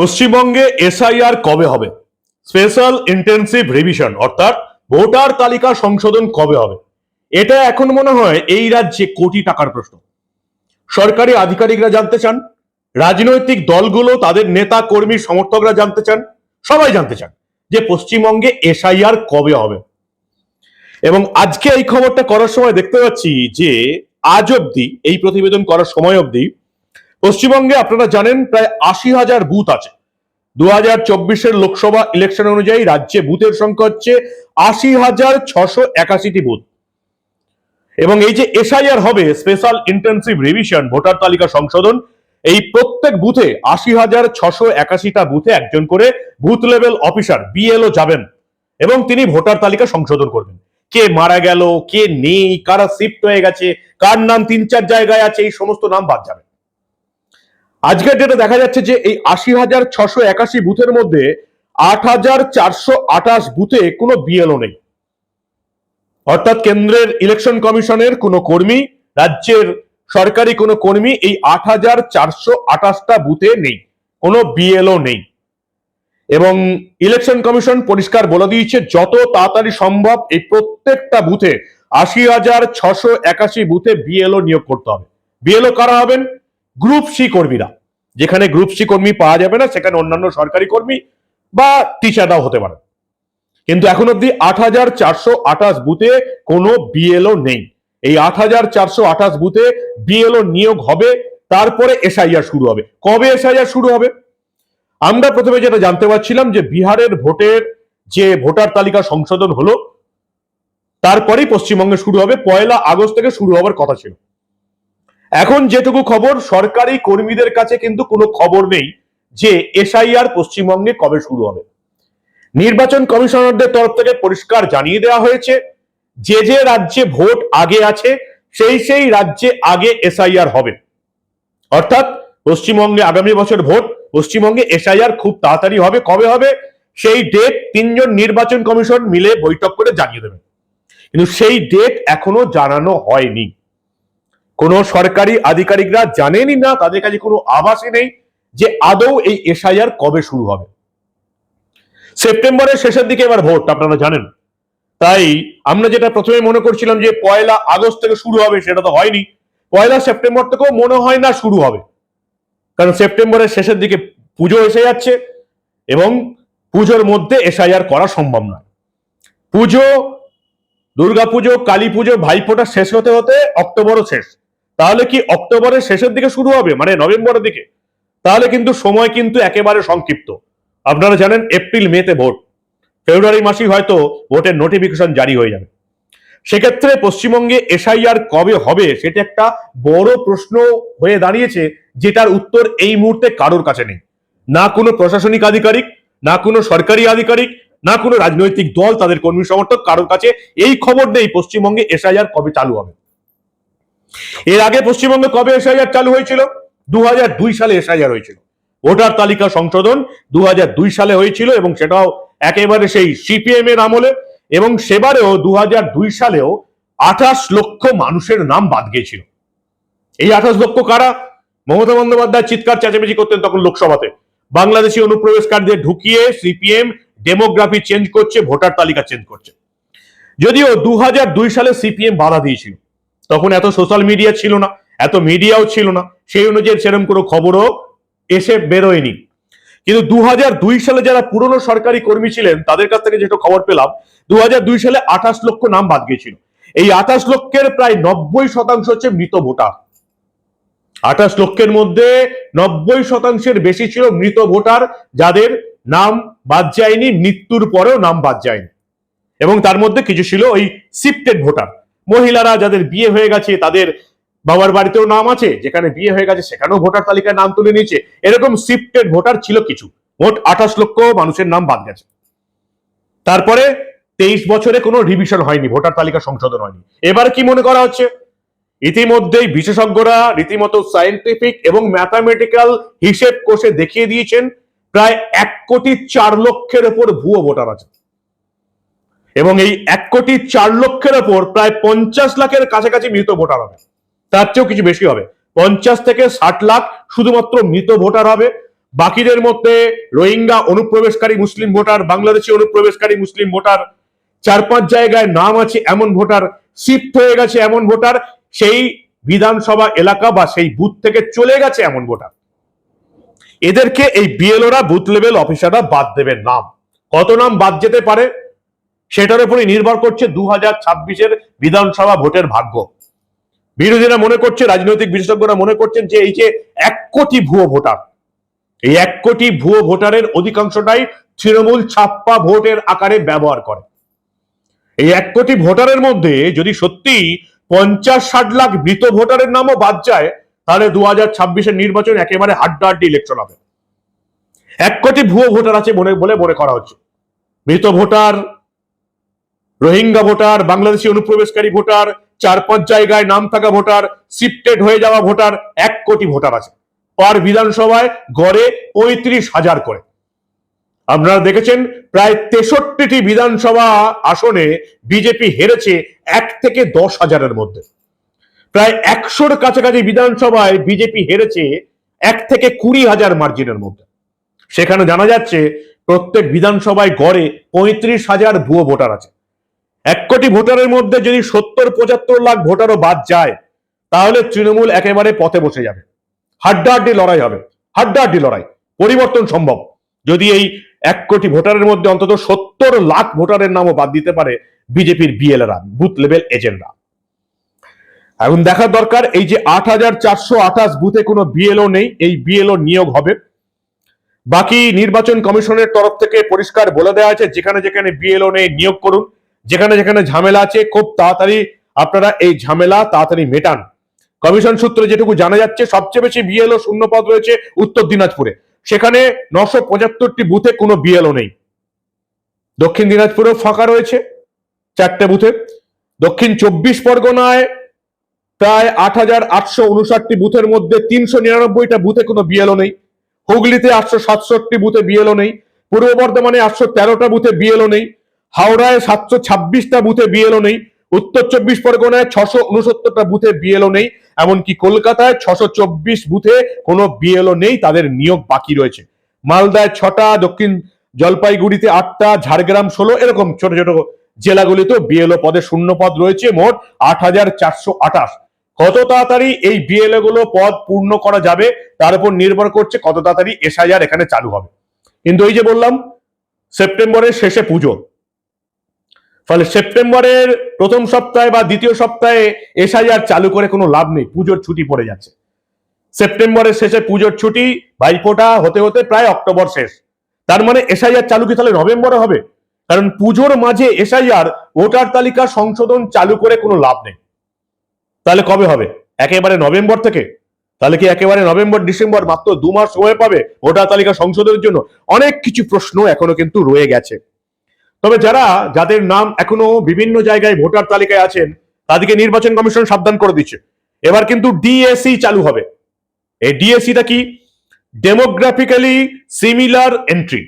পশ্চিমবঙ্গে এসআইআর কবে হবে? স্পেশাল ইন্টেন্সিভ রিভিশন, অর্থাৎ ভোটার তালিকা সংশোধন কবে হবে? এটা এখন মনে হয় এই রাজ্যে কোটি টাকার প্রশ্ন। সরকারি আধিকারিকরা জানতে চান? রাজনৈতিক দলগুলো, তাদের নেতা, কর্মী, সমর্থকরা জানতে চান? সবাই জানতে চান যে পশ্চিমবঙ্গে এসআইআর কবে হবে। এবং আজকে এই খবরটা করার সময় দেখতে পাচ্ছি যে আজ অব্দি এই প্রতিবেদন করার সময় অবধি পশ্চিমবঙ্গে আপনারা জানেন প্রায় আশি হাজার বুথ আছে। দু হাজার চব্বিশের লোকসভা ইলেকশন অনুযায়ী রাজ্যে বুথের সংখ্যা হচ্ছে আশি হাজার ছশো একাশিটি বুথ। এবং এই যে এসআইআর হবে স্পেশাল ইন্টেন্সিভ রিভিশন ভোটার তালিকা সংশোধন, এই প্রত্যেক বুথে আশি হাজার ছশো একাশিটা বুথে একজন করে বুথ লেভেল অফিসার, বিএলও যাবেন এবং তিনি ভোটার তালিকা সংশোধন করবেন। কে মারা গেল, কে নেই, কারা শিফট হয়ে গেছে, কার নাম তিন চার জায়গায় আছে, এই সমস্ত নাম বাদ যাবে। আজকের ডেটে দেখা যাচ্ছে যে এই আশি হাজার ছশো একাশি বুথের মধ্যে আট হাজার চারশো আঠাশ বুথে কোনো বিএলও নেই। অর্থাৎ কেন্দ্রের ইলেকশন কমিশনের কোনো কর্মী, রাজ্যের সরকারি কোনো কর্মী এই আট হাজার চারশো আঠাশটা বুথে নেই, কোনো বিএলও নেই। এবং ইলেকশন কমিশন পরিষ্কার বলে দিয়েছে, যত তাড়াতাড়ি সম্ভব এই প্রত্যেকটা বুথে আশি হাজার ছশো একাশি বুথে বিএলও নিয়োগ করতে হবে। বিএলও কারা হবেন? গ্রুপ সি কর্মীরা। যেখানে গ্রুপ সি কর্মী পাওয়া যাবে না, সেখানে অন্যান্য সরকারি কর্মী বা টিচাররাও হতে পারে। কিন্তু এখন অব্দি আট হাজার চারশো আঠাশ বুথে কোনো বিএলও নেই। এই আট হাজার চারশো আঠাশ বুথে বিএলও নিয়োগ হবে, তারপরে এসআইআর শুরু হবে। কবে এসআইআর শুরু হবে? আমরা প্রথমে যেটা জানতে পারছিলাম যে বিহারের ভোটের যে ভোটার তালিকা সংশোধন হলো, তারপরেই পশ্চিমবঙ্গে শুরু হবে। পয়লা আগস্ট থেকে শুরু হওয়ার কথা ছিল। এখন যেটুকু খবর, সরকারি কর্মীদের কাছে কিন্তু কোনো খবর নেই যে এসআইআর পশ্চিমবঙ্গে কবে শুরু হবে। নির্বাচন কমিশনারদের তরফ থেকে পরিষ্কার জানিয়ে দেওয়া হয়েছে, যে যে রাজ্যে ভোট আগে আছে, সেই সেই রাজ্যে আগে এসআইআর হবে। অর্থাৎ পশ্চিমবঙ্গে আগামী বছর ভোট, পশ্চিমবঙ্গে এসআইআর খুব তাড়াতাড়ি হবে। কবে হবে? সেই ডেট তিনজন নির্বাচন কমিশন মিলে বৈঠক করে জানিয়ে দেবে। কিন্তু সেই ডেট এখনও জানানো হয়নি। কোনো সরকারি আধিকারিকরা জানেনই না, তাদের কাছে কোনো আভাসই নেই যে আদৌ এই এসআইআর কবে শুরু হবে। সেপ্টেম্বরের শেষের দিকে এবার ভোট, আপনারা জানেন। তাই আমরা যেটা প্রথমে মনে করছিলাম যে পয়লা আগস্ট থেকে শুরু হবে, সেটা তো হয়নি। পয়লা সেপ্টেম্বর থেকেও মনে হয় না শুরু হবে। কারণ সেপ্টেম্বরের শেষের দিকে পুজো এসে যাচ্ছে এবং পুজোর মধ্যে এসআইআর করা সম্ভব নয়। পুজো, দুর্গাপুজো কালী পুজো ভাইফোঁটা শেষ হতে হতে অক্টোবরও শেষ। তাহলে কি অক্টোবরের শেষের দিকে শুরু হবে? মানে নভেম্বরের দিকে? তাহলে কিন্তু সময় কিন্তু একেবারে সংক্ষিপ্ত। আপনারা জানেন এপ্রিল, মেতে ভোট। ফেব্রুয়ারি মাসেই হয়তো ভোটের নোটিফিকেশন জারি হয়ে যাবে। সেক্ষেত্রে পশ্চিমবঙ্গে এসআইআর কবে হবে সেটা একটা বড় প্রশ্ন হয়ে দাঁড়িয়েছে, যেটার উত্তর এই মুহূর্তে কারোর কাছে নেই। না কোনো প্রশাসনিক আধিকারিক, না কোনো সরকারি আধিকারিক, না কোনো রাজনৈতিক দল তাদের কর্মী সমর্থক কারোর কাছে এই খবর নেই পশ্চিমবঙ্গে এসআইআর কবে চালু হবে। এর আগে পশ্চিমবঙ্গে কবে এসআইআর চালু হয়েছিল? দু হাজার দুই সালে এসআইআর হয়েছিল। ভোটার তালিকা সংশোধন দু হাজার দুই সালে হয়েছিল এবং সেটাও একেবারে সেই সিপিএম এর আমলে এবং সেবারেও দু হাজার দুই সালেও আঠাশ লক্ষ মানুষের নাম বাদ গিয়েছিল। এই আঠাশ লক্ষ কারা? মমতা বন্দ্যোপাধ্যায় চিৎকার চেঁচামেচি করতেন তখন লোকসভাতে। বাংলাদেশি অনুপ্রবেশকারীদের ঢুকিয়ে সিপিএম ডেমোগ্রাফি চেঞ্জ করছে, ভোটার তালিকা চেঞ্জ করছে। যদিও দু হাজার দুই সালে সিপিএম বাধা দিয়েছিল তখন এত সোশ্যাল মিডিয়া ছিল না, এত মিডিয়াও ছিল না, সেই অনুযায়ী সেরকম কোনো খবরও এসে বেরোয়নি। কিন্তু দু দুই সালে যারা পুরনো সরকারি কর্মী ছিলেন, তাদের কাছ থেকে যেটা খবর পেলাম দু দুই সালে আঠাশ লক্ষ নাম বাদ গিয়েছিল। এই আঠাশ লক্ষের প্রায় নব্বই শতাংশ হচ্ছে মৃত ভোটার। আঠাশ লক্ষের মধ্যে নব্বই শতাংশের বেশি ছিল মৃত ভোটার, যাদের নাম বাদ যায়নি, মৃত্যুর পরেও নাম বাদ যায়নি। এবং তার মধ্যে কিছু ছিল ওই শিফটেড ভোটার। মহিলারা যাদের বিয়ে হয়ে গেছে, তাদের বাবার বাড়িতেও নাম আছে, যেখানে বিয়ে হয়ে গেছে সেখানেও ভোটার তালিকায় নাম তুলে নিয়েছে। এরকম শিফটেড ভোটার ছিল কিছু। মোট আঠাশ লক্ষ মানুষের নাম বাদ গেছে। তারপরে তেইশ বছরে কোনো রিভিশন হয়নি, ভোটার তালিকা সংশোধন হয়নি। এবার কি মনে করা হচ্ছে? ইতিমধ্যেই বিশেষজ্ঞরা রীতিমতো সায়েন্টিফিক এবং ম্যাথামেটিক্যাল হিসেব কোষে দেখিয়ে দিয়েছেন, প্রায় এক কোটি চার লক্ষের ওপর ভুয়ো ভোটার আছে। এবং এই এক কোটি চার লক্ষের ওপর প্রায় পঞ্চাশ লাখের কাছাকাছি মৃত ভোটার হবে। তার চেয়েও কিছু বেশি হবে। পঞ্চাশ থেকে ষাট লাখ শুধুমাত্র মৃত ভোটার হবে। বাকিদের মধ্যে রোহিঙ্গা অনুপ্রবেশকারী মুসলিম ভোটার, বাংলাদেশি অনুপ্রবেশকারী মুসলিম ভোটার, চার পাঁচ জায়গায় নাম আছে এমন ভোটার, শিফট হয়ে গেছে এমন ভোটার, সেই বিধানসভা এলাকা বা সেই বুথ থেকে চলে গেছে এমন ভোটার। এদেরকে এই বিএলওরা বুথ লেভেল অফিসাররা বাদ দেবেন নাম। কত নাম বাদ যেতে পারে? সেটার উপরে নির্ভর করছে দু হাজার ছাব্বিশের বিধানসভা ভোটের ভাগ্য। বিরোধীরা মনে করছে, রাজনৈতিক বিশেষজ্ঞরা মনে করছেন যে এই যে এক কোটি ভুয়ো ভোটার, এই এক কোটি ভুয়ো ভোটারের অধিকাংশটাই তৃণমূল ছাপ্পা ভোটের আকারে ব্যবহার করে। এই এক কোটি ভোটারের মধ্যে যদি সত্যি পঞ্চাশ ষাট লাখ মৃত ভোটারের নামও বাদ যায়, তাহলে দু হাজার ছাব্বিশের নির্বাচন একেবারে হাড্ডাহাড্ডি ইলেকশন হবে। এক কোটি ভুয়ো ভোটার আছে মনে বলে মনে করা হচ্ছে। মৃত ভোটার রোহিঙ্গা ভোটার, বাংলাদেশি অনুপ্রবেশকারী ভোটার, চার পাঁচ জায়গায় নাম থাকা ভোটার শিফটেড হয়ে যাওয়া ভোটার, এক কোটি ভোটার আছে। পার বিধানসভায় গড়ে পঁয়ত্রিশ হাজার করে। আপনারা দেখেছেন, প্রায় তেষট্টিটি বিধানসভা আসনে বিজেপি হেরেছে এক থেকে দশ হাজারের মধ্যে। প্রায় একশোর কাছাকাছি বিধানসভায় বিজেপি হেরেছে এক থেকে কুড়ি হাজার মার্জিনের মধ্যে। সেখানে জানা যাচ্ছে, প্রত্যেক বিধানসভায় গড়ে পঁয়ত্রিশ হাজার ভুয়ো ভোটার আছে। এক কোটি ভোটারের মধ্যে যদি সত্তর, পঁচাত্তর লাখ ভোটারও বাদ যায়, তাহলে তৃণমূল একেবারে পথে বসে যাবে। হাড্ডাহাড্ডি লড়াই হবে। হাড্ডাহাড্ডি লড়াই। পরিবর্তন সম্ভব। যদি এই এক কোটি ভোটারের মধ্যে অন্তত সত্তর লাখ ভোটারের নামও বাদ দিতে পারে বিজেপির বিএলএরা, বুথ লেভেল এজেন্টরা। এখন দেখার দরকার, এই যে আট হাজার চারশো আঠাশ বুথে কোনো বিএলও নেই, এই বিএলও নিয়োগ হবে। বাকি নির্বাচন কমিশনের তরফ থেকে পরিষ্কার বলে দেওয়া আছে, যেখানে যেখানে বিএলও নেই, নিয়োগ করুন। যেখানে যেখানে ঝামেলা আছে, খুব তাড়াতাড়ি আপনারা এই ঝামেলা তাড়াতাড়ি মেটান। কমিশন সূত্রে যেটুকু জানা যাচ্ছে, সবচেয়ে বেশি বিএলও শূন্য পদ রয়েছে উত্তর দিনাজপুরে। সেখানে নশো পঁচাত্তরটি বুথে কোনো বিএলও নেই। দক্ষিণ দিনাজপুরেও ফাঁকা রয়েছে চারটে বুথে। দক্ষিণ চব্বিশ পরগনায় প্রায় আট হাজার আটশো উনষাটটি বুথের মধ্যে তিনশো নিরানব্বইটা বুথে কোনো বিএলও নেই। হুগলিতে আটশো সাতষট্টি বুথে বিএলও নেই। পূর্ব বর্ধমানে আটশো তেরোটা বুথে বিএলও নেই। হাওড়ায় সাতশো ছাব্বিশটা বুথে বিএলও নেই, উত্তর চব্বিশ পরগনায় ছশো উনসত্তরটা বুথে বিএলও নেই, এমনকি কলকাতায় ছশো চব্বিশ বুথে কোনো বিএলও নেই, তাদের নিয়োগ বাকি রয়েছে। মালদায় ছটা, দক্ষিণ জলপাইগুড়িতে আটটা, ঝাড়গ্রাম ষোলো, এরকম ছোট ছোট জেলাগুলিতেও বিএলও পদে শূন্য পদ রয়েছে, মোট আট হাজার চারশো আঠাশ। কত তাড়াতাড়ি এই বিএলও গুলো পদ পূর্ণ করা যাবে, তার উপর নির্ভর করছে কত তাড়াতাড়ি এসআইআর এখানে চালু হবে। কিন্তু এই যে বললাম, সেপ্টেম্বরের শেষে পুজো ফলে সেপ্টেম্বরের প্রথম সপ্তাহে বা দ্বিতীয় সপ্তাহে এসআইআর চালু করে কোনো লাভ নেই, পুজোর ছুটি পড়ে যাচ্ছে। সেপ্টেম্বরের শেষে পুজোর ছুটি ভাইফোঁটা হতে হতে প্রায় অক্টোবর শেষ। তার মানে এসআইআর চালু কি তাহলে নভেম্বরে হবে? কারণ পুজোর মাঝে এসআইআর, ভোটার তালিকা সংশোধন চালু করে কোনো লাভ নেই। তাহলে কবে হবে? একেবারে নভেম্বর থেকে? তাহলে কি একেবারে নভেম্বর, ডিসেম্বর মাত্র দু মাস সময় পাবে ভোটার তালিকা সংশোধনের জন্য? অনেক কিছু প্রশ্ন এখনও কিন্তু রয়ে গেছে। তবে যারা, যাদের নাম এখনও বিভিন্ন জায়গায় ভোটার তালিকায় আছেন, তাদেরকে নির্বাচন কমিশন সাবধান করে দিচ্ছে। এবার কিন্তু ডিএসি চালু হবে। এই ডিএসিটা কি? ডেমোগ্রাফিক্যালি সিমিলার এন্ট্রি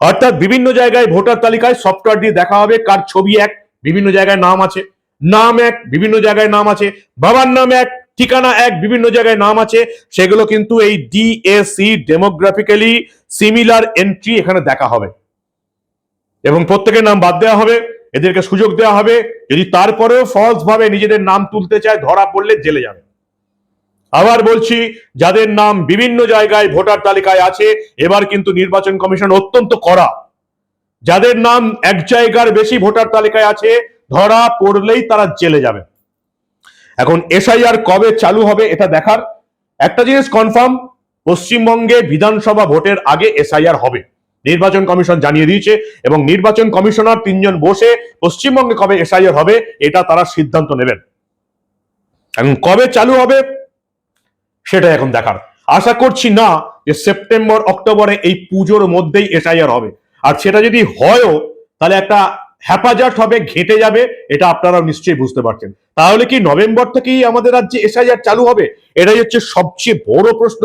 অর্থাৎ বিভিন্ন জায়গায় ভোটার তালিকায় সফটওয়্যার দিয়ে দেখা হবে কার ছবি এক, বিভিন্ন জায়গায় নাম আছে। নাম এক, বিভিন্ন জায়গায় নাম আছে। বাবার নাম এক, ঠিকানা এক, বিভিন্ন জায়গায় নাম আছে। সেগুলো কিন্তু এই ডিএসি ডেমোগ্রাফিক্যালি সিমিলার এন্ট্রি এখানে দেখা হবে। এবং প্রত্যেকের নাম বাদ দেওয়া হবে, এদেরকে সুযোগ দেওয়া হবে। যদি তারপরেও ফলস ভাবে নিজেদের নাম তুলতে চায়, ধরা পড়লে জেলে যাবে। আবার বলছি, যাদের নাম বিভিন্ন জায়গায় ভোটার তালিকায় আছে, এবার কিন্তু নির্বাচন কমিশন অত্যন্ত কড়া। যাদের নাম এক জায়গার বেশি ভোটার তালিকায় আছে, ধরা পড়লেই তারা জেলে যাবে। এখন এসআইআর কবে চালু হবে, এটা দেখার। একটা জিনিস কনফার্ম পশ্চিমবঙ্গে বিধানসভা ভোটের আগে এসআইআর হবে। নির্বাচন কমিশন জানিয়ে দিয়েছে এবং নির্বাচন কমিশনার তিনজন বসে পশ্চিমবঙ্গে কবে এসআইআর হবে, এটা তারা সিদ্ধান্ত নেবেন। এখন কবে চালু হবে, সেটা এখন দেখার। আশা করছি না যে সেপ্টেম্বর, অক্টোবরে এই পুজোর মধ্যেই এসআইআর হবে। আর সেটা যদি হয়ও, তাহলে একটা হ্যাপাজার্ট হবে, ঘেটে যাবে, এটা আপনারা নিশ্চয়ই বুঝতে পারছেন। তাহলে কি নভেম্বর থেকেই আমাদের রাজ্যে এসআইআর চালু হবে? এটাই হচ্ছে সবচেয়ে বড় প্রশ্ন।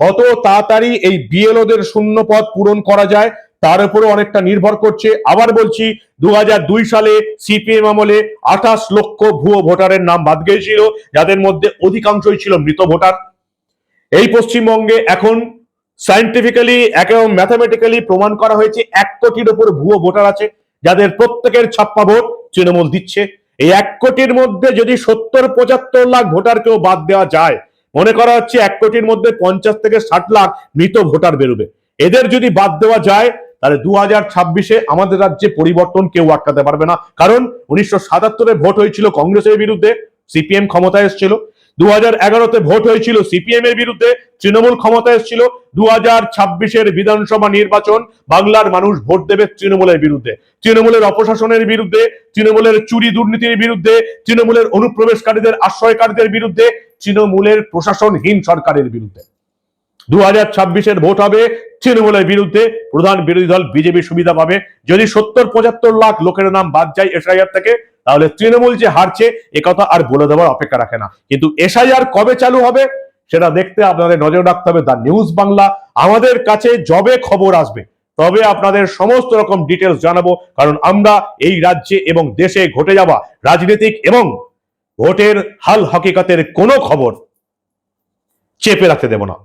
কত তাড়াতাড়ি এই বিএলওদের শূন্য পদ পূরণ করা যায়, তার উপরে অনেকটা নির্ভর করছে। আবার বলছি দু হাজার দুই সালে সিপিএম আমলে আঠাশ লক্ষ ভুয়ো ভোটারের নাম বাদ গিয়েছিল, যাদের মধ্যে অধিকাংশই ছিল মৃত ভোটার। এই পশ্চিমবঙ্গে এখন সায়েন্টিফিক্যালি একেবারে ম্যাথামেটিক্যালি প্রমাণ করা হয়েছে, এক কোটির উপর ভুয়ো ভোটার আছে, যাদের প্রত্যেকের ছাপ্পা ভোট তৃণমূল দিচ্ছে। এই এক কোটির মধ্যে যদি সত্তর পঁচাত্তর লাখ ভোটারকেও বাদ দেওয়া যায় মনে করা হচ্ছে এক কোটির মধ্যে পঞ্চাশ থেকে ষাট লাখ মৃত ভোটার বেরোবে। এদের যদি বাদ দেওয়া যায়, তাহলে দু হাজার ছাব্বিশে আমাদের রাজ্যে পরিবর্তন কেউ আটকাতে পারবে না। কারণ উনিশশো সাতাত্তরে ভোট হয়েছিল কংগ্রেসের বিরুদ্ধে, সিপিএম ক্ষমতায় এসেছিল। দু হাজার ভোট হয়েছিল সিপিএম এর বিরুদ্ধে, তৃণমূল ক্ষমতা এসেছিল। দু হাজার ছাব্বিশের বিধানসভা নির্বাচন, বাংলার মানুষ ভোট দেবে তৃণমূলের বিরুদ্ধে। তৃণমূলের অপশাসনের বিরুদ্ধে, তৃণমূলের চুরি দুর্নীতির বিরুদ্ধে, তৃণমূলের অনুপ্রবেশকারীদের, আশ্রয়কারীদের বিরুদ্ধে, তৃণমূলের প্রশাসনহীন সরকারের বিরুদ্ধে। দু হাজার ছাব্বিশের ভোট হবে তৃণমূলের বিরুদ্ধে, প্রধান বিরোধী দল বিজেপি সুবিধা পাবে। যদি সত্তর পঁচাত্তর লাখ লোকের নাম বাদ যায় এসআইআর থেকে তাহলে তৃণমূল যে হারছে একথা আর বলে দেওয়ার অপেক্ষা রাখে না। কিন্তু এসআইআর কবে চালু হবে, সেটা দেখতে আপনাদের নজর রাখতে হবে দ্য নিউজ বাংলা। আমাদের কাছে জবে খবর আসবে, তবে আপনাদের সমস্ত রকম ডিটেলস জানাব, কারণ আমরা এই রাজ্যে এবং দেশে ঘটে যাওয়া রাজনৈতিক এবং ভোটের হাল হকিকতের কোনো খবর চেপে রাখতে দেব না।